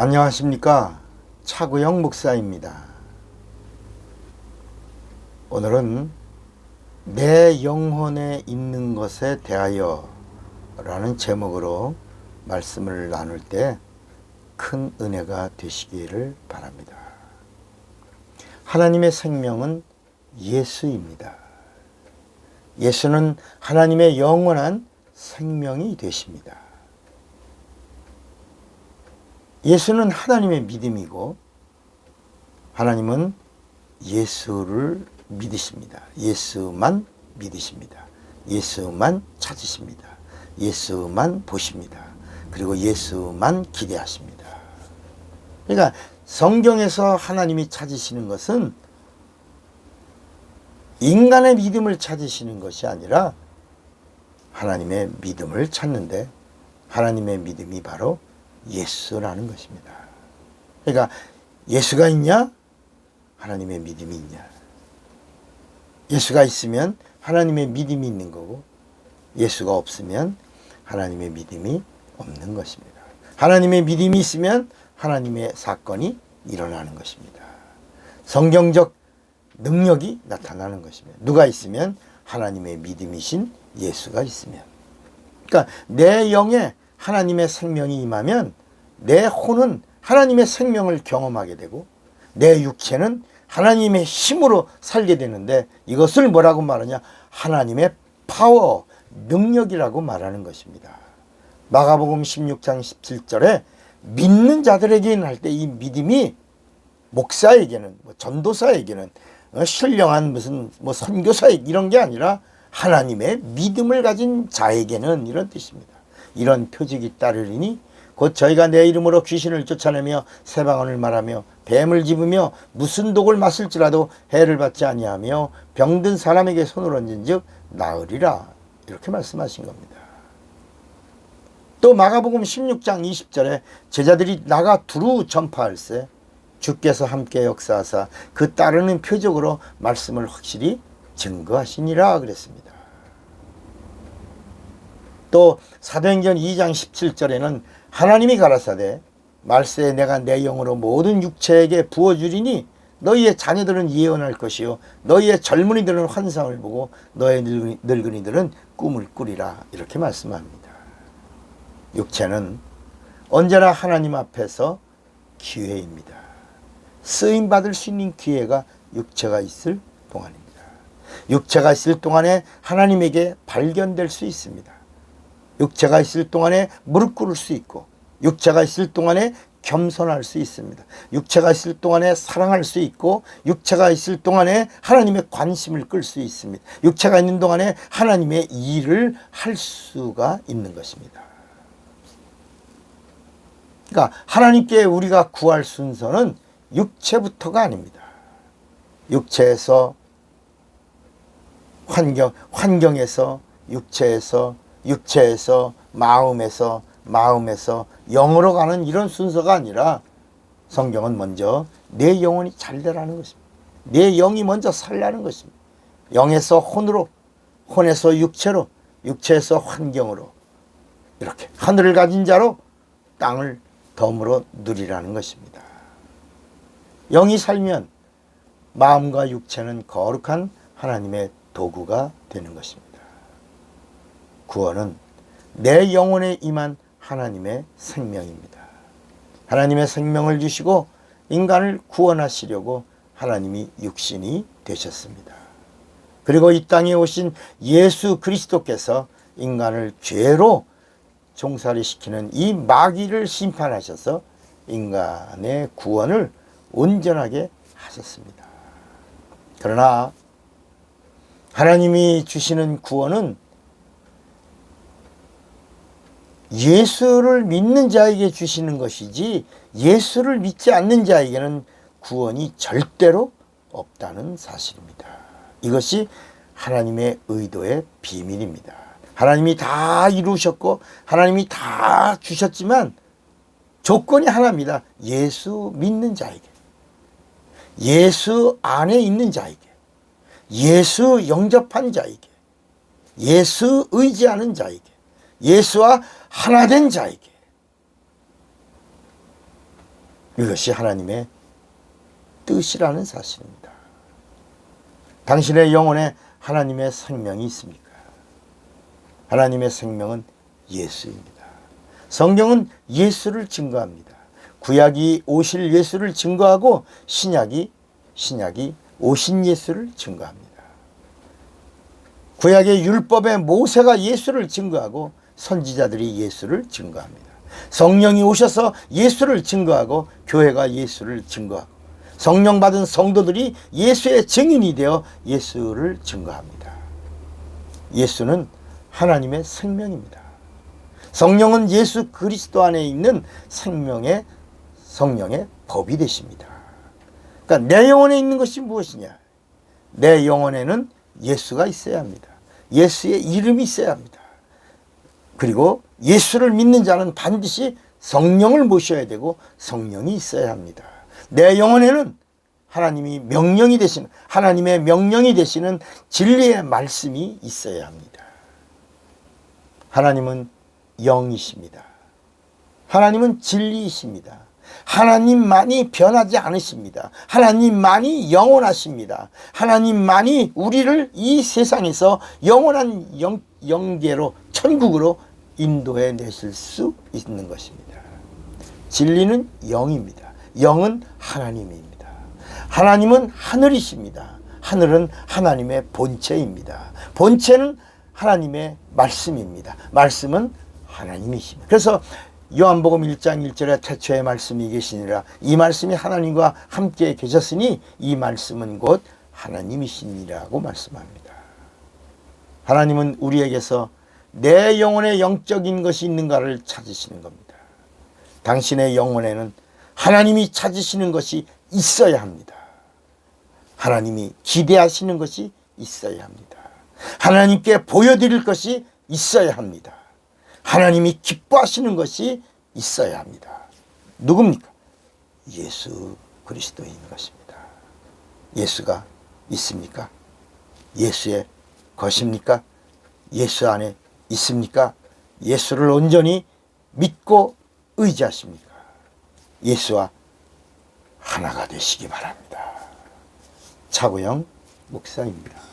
안녕하십니까 차구영 목사입니다. 오늘은 내 영혼에 있는 것에 대하여 라는 제목으로 말씀을 나눌 때 큰 은혜가 되시기를 바랍니다. 하나님의 생명은 예수입니다. 예수는 하나님의 영원한 생명이 되십니다. 예수는 하나님의 믿음이고 하나님은 예수를 믿으십니다. 예수만 믿으십니다. 예수만 찾으십니다. 예수만 보십니다. 그리고 예수만 기대하십니다. 그러니까 성경에서 하나님이 찾으시는 것은 인간의 믿음을 찾으시는 것이 아니라 하나님의 믿음을 찾는데 하나님의 믿음이 바로 예수라는 것입니다. 그러니까 예수가 있냐? 하나님의 믿음이 있냐? 예수가 있으면 하나님의 믿음이 있는 거고 예수가 없으면 하나님의 믿음이 없는 것입니다. 하나님의 믿음이 있으면 하나님의 사건이 일어나는 것입니다. 성경적 능력이 나타나는 것입니다. 누가 있으면 하나님의 믿음이신 예수가 있으면. 그러니까 내 영에 하나님의 생명이 임하면 내 혼은 하나님의 생명을 경험하게 되고 내 육체는 하나님의 힘으로 살게 되는데 이것을 뭐라고 말하냐? 하나님의 파워, 능력이라고 말하는 것입니다. 마가복음 16장 17절에 믿는 자들에게는 할 때 이 믿음이 목사에게는 뭐 전도사에게는 어, 신령한 무슨 뭐 선교사 이런 게 아니라 하나님의 믿음을 가진 자에게는 이런 뜻입니다. 이런 표적이 따르리니 곧 저희가 내 이름으로 귀신을 쫓아내며 세방언을 말하며 뱀을 집으며 무슨 독을 마실지라도 해를 받지 아니하며 병든 사람에게 손을 얹은즉 나으리라 이렇게 말씀하신 겁니다. 또 마가복음 16장 20절에 제자들이 나가 두루 전파할세 주께서 함께 역사하사 그 따르는 표적으로 말씀을 확실히 증거하시니라 그랬습니다. 또 사도행전 2장 17절에는 하나님이 가라사대 말세에 내가 내 영으로 모든 육체에게 부어주리니 너희의 자녀들은 예언할 것이요 너희의 젊은이들은 환상을 보고 너의 늙은이 들은 꿈을 꾸리라 이렇게 말씀합니다. 육체는 언제나 하나님 앞에서 기회입니다. 쓰임 받을 수 있는 기회가 육체가 있을 동안입니다. 육체가 있을 동안에 하나님에게 발견될 수 있습니다. 육체가 있을 동안에 무릎 꿇을 수 있고 육체가 있을 동안에 겸손할 수 있습니다. 육체가 있을 동안에 사랑할 수 있고 육체가 있을 동안에 하나님의 관심을 끌 수 있습니다. 육체가 있는 동안에 하나님의 일을 할 수가 있는 것입니다. 그러니까 하나님께 우리가 구할 순서는 육체부터가 아닙니다. 육체에서 환경 환경에서 육체에서 육체에서 마음에서 마음에서 영으로 가는 이런 순서가 아니라 성경은 먼저 내 영혼이 잘 되라는 것입니다. 내 영이 먼저 살라는 것입니다. 영에서 혼으로, 혼에서 육체로, 육체에서 환경으로 이렇게 하늘을 가진 자로 땅을 덤으로 누리라는 것입니다. 영이 살면 마음과 육체는 거룩한 하나님의 도구가 되는 것입니다. 구원은 내 영혼에 임한 하나님의 생명입니다. 하나님의 생명을 주시고 인간을 구원하시려고 하나님이 육신이 되셨습니다. 그리고 이 땅에 오신 예수 그리스도께서 인간을 죄로 종살이 시키는 이 마귀를 심판하셔서 인간의 구원을 온전하게 하셨습니다. 그러나 하나님이 주시는 구원은 예수를 믿는 자에게 주시는 것이지 예수를 믿지 않는 자에게는 구원이 절대로 없다는 사실입니다. 이것이 하나님의 의도의 비밀입니다. 하나님이 다 이루셨고 하나님이 다 주셨지만 조건이 하나입니다. 예수 믿는 자에게. 예수 안에 있는 자에게. 예수 영접한 자에게. 예수 의지하는 자에게. 예수와 하나 된 자에게 이것이 하나님의 뜻이라는 사실입니다. 당신의 영혼에 하나님의 생명이 있습니까? 하나님의 생명은 예수입니다. 성경은 예수를 증거합니다. 구약이 오실 예수를 증거하고 신약이 신약이 오신 예수를 증거합니다. 구약의 율법의 모세가 예수를 증거하고 선지자들이 예수를 증거합니다. 성령이 오셔서 예수를 증거하고 교회가 예수를 증거하고 성령 받은 성도들이 예수의 증인이 되어 예수를 증거합니다. 예수는 하나님의 생명입니다. 성령은 예수 그리스도 안에 있는 생명의 성령의 법이 되십니다. 그러니까 내 영혼에 있는 것이 무엇이냐? 내 영혼에는 예수가 있어야 합니다. 예수의 이름이 있어야 합니다. 그리고 예수를 믿는 자는 반드시 성령을 모셔야 되고 성령이 있어야 합니다. 내 영혼에는 하나님이 명령이 되시는 하나님의 명령이 되시는 진리의 말씀이 있어야 합니다. 하나님은 영이십니다. 하나님은 진리이십니다. 하나님만이 변하지 않으십니다. 하나님만이 영원하십니다. 하나님만이 우리를 이 세상에서 영원한 영, 영계로 천국으로 인도해 내실 수 있는 것입니다. 진리는 영입니다. 영은 하나님입니다. 하나님은 하늘이십니다. 하늘은 하나님의 본체입니다. 본체는 하나님의 말씀입니다. 말씀은 하나님이십니다. 그래서 요한복음 1장 1절에 태초에 말씀이 계시니라 이 말씀이 하나님과 함께 계셨으니 이 말씀은 곧 하나님이시니라고 말씀합니다. 하나님은 우리에게서 내 영혼에 영적인 것이 있는가를 찾으시는 겁니다. 당신의 영혼에는 하나님이 찾으시는 것이 있어야 합니다. 하나님이 기대하시는 것이 있어야 합니다. 하나님께 보여드릴 것이 있어야 합니다. 하나님이 기뻐하시는 것이 있어야 합니다. 누굽니까? 예수 그리스도인 것입니다. 예수가 있습니까? 예수의 것입니까? 예수 안에 있습니까? 예수를 온전히 믿고 의지하십니까? 예수와 하나가 되시기 바랍니다. 차고영 목사입니다.